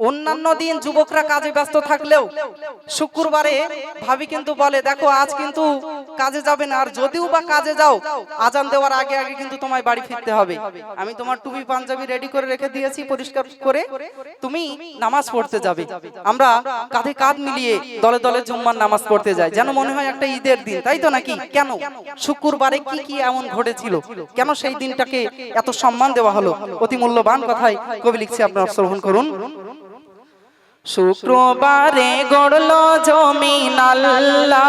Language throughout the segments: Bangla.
অন্যান্য দিন যুবকরা কাজে ব্যস্ত থাকলেও শুক্রবারে ভাবি কিন্তু বলে, দেখো, আজ কিন্তু কাজে যাবে না, আর যদিও বা কাজে যাও, আজান দেওয়ার আগে আগে কিন্তু তোমায় বাড়ি ফিরতে হবে। আমি তোমার টুপি, পাঞ্জাবি রেডি করে রেখে দিয়েছি, পরিষ্কার করে তুমি নামাজ পড়তে যাবে। আমরা কাঁধে কাঁধ মিলিয়ে দলে দলে জুম্মার নামাজ পড়তে যাই। যেন মনে হয় একটা ঈদের দিন, তাই তো নাকি? কেন? শুক্রবারে কি কি এমন ঘটেছিল? কেন সেই দিনটাকে এত সম্মান দেওয়া হলো? অতি মূল্যবান কথাই কবি লিখছে, আপনারা শ্রবণ করুন। শুক্রবারে গড়ল জমিন আল্লাহ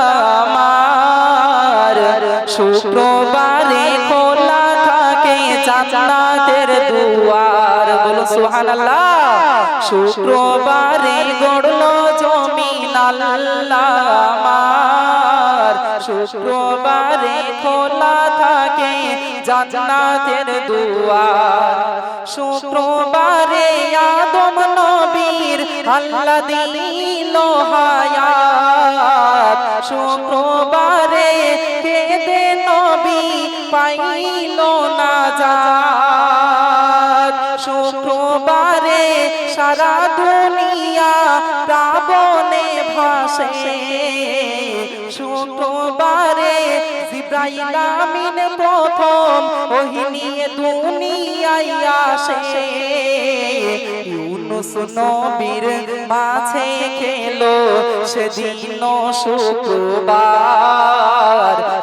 শুক্রবারে খোলা থাকে জান্নাতের দুয়ার। বলো সুবহানাল্লাহ। শুক্রবারে গড়ল জমিন আল্লাহ শুক্রবারে খোলা থাকে জান্নাতের দুয়ার। শুক্রবারে আদম নবীর আল্লাহ দিল হায়াত শুক্রবারে কেঁদে নবী পাইল না যাত শুক্রবারে সারা দুনিয়া প্রাবণে ভাসে, শুক্রবারে জিব্রাইল প্রথম, ওহি নিয়ে আসে। ইউনুস নবীর মাঝে খেলো সেদিন শুক্রবার।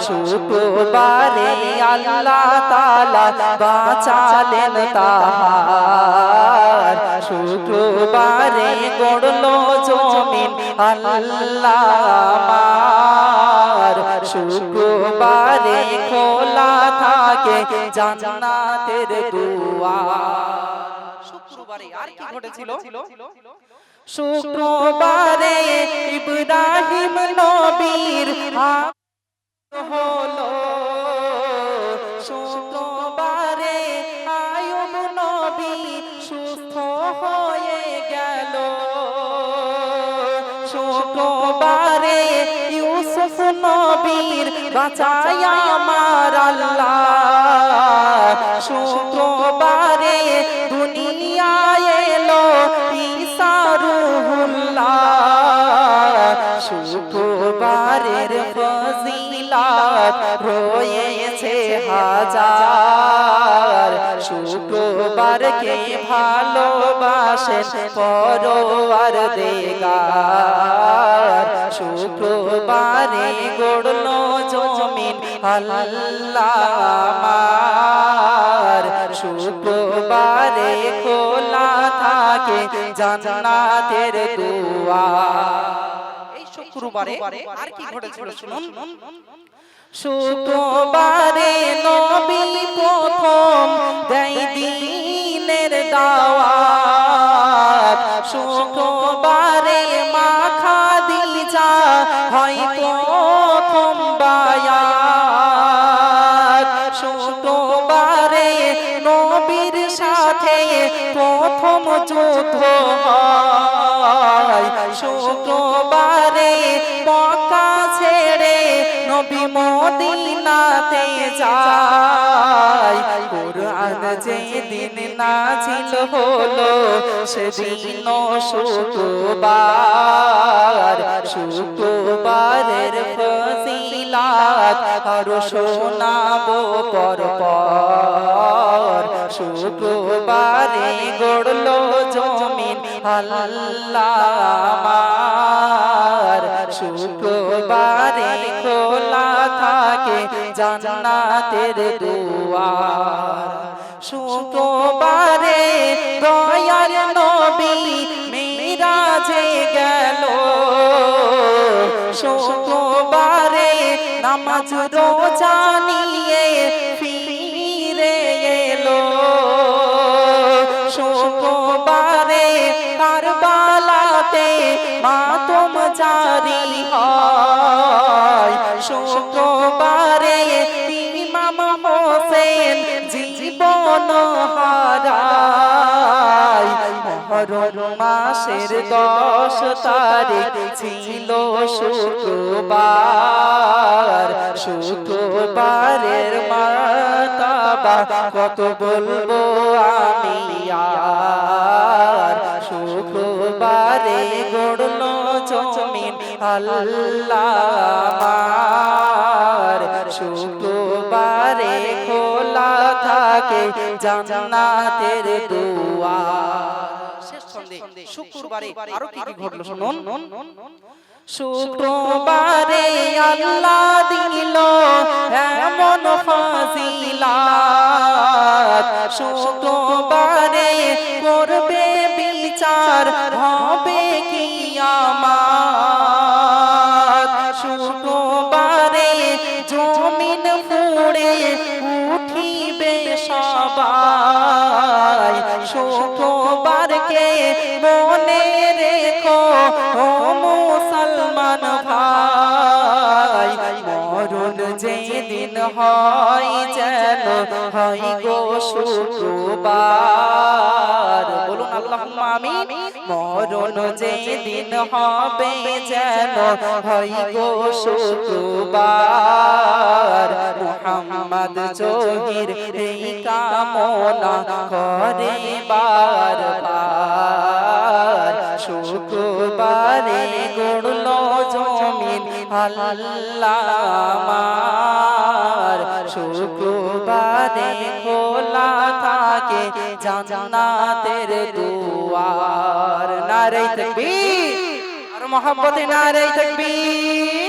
শুক্রবারে আল্লাহ তালা বাঁচালেন তাহার। শুক্রবারে গড়লো জমিন আল্লাহ শুক্রবারে খোলা থাকে জান্নাতের দুয়ার। আর কি ঘটেছিল? শুক্রবারে ইব্রাহিম নবীর হলো। শুক্রবারে আয়ুব নবী সুস্থ হয়ে গেল। শুক্রবারে ইউসুফ নবীর বাঁচায় আমার আল্লাহ। শুক্রবারে ঈসারুহুল্লাহ শুক্রবারের ফজিলাত রয়েছে হাজার। শুক্রবারকে ভালোবাসেন পরোয়ার দেগার। শুক্রবারে গড়লো জমিন আল্লাহ শুক্রবারে থাকে জান্নাতের দুয়ার এই শুক্রবারে আর কি ঘটেছিল শুনুন? শুক্রবারে নবী প্রথম দেয় দিনের দাওয়াত। শুক্রবারে মা খাদিজা হয় হয়। শুক্রবারে মক্কা ছেড়ে নবী মদিনাতে যায়। কোরআন যেদিন নাজিল হলো, সেদিন শুক্রবার। শুক্রবারের ফজিলাত আরও শোনাবো পর পর শুক্রবারে গড়লো আল্লাহ শুক্রবারে খোলা থাকে জান্নাতের দুয়ার। শুক্রবারে দয়াল নবী মিরাজে গেল। শুক্রবারে নামাজ রোজা নিয়ে ফিরে কারবালাতে মাতম জারি হয়। শুক্রবারে ইমাম হোসেন জীবন হারায়। মাসের দশ তারিখ ছিল শুক্রবার। শুক্রবারের মাতাবা কত বলব আল্লাহ শুক্রবারে খোলা থাকে জান্নাতের দুয়ার শুক্রবারে আল্লাহ দিল এমন শুক্রবারে করবে বিচার জমিন ফুড়ে উঠিবে সবাই। শুক্রবারকে মনে রেখো ও মুসলমান ভাই। মরণ যেদিন হয় যেন হয় গো শুক্রবার। আল্লাহ মরণ যেদিন হবে যেন হয় গো শুক্রবার। মোহাম্মদ জহির এই কামনা করে বারবার। শুক্রবারে গড়ল জমিন আল্লাহ শুক্রবারে খোলা থাকে জান্নাতের দুয়ার। নারে তাকবীর। আর মোহাম্মতে নারে তকবীর।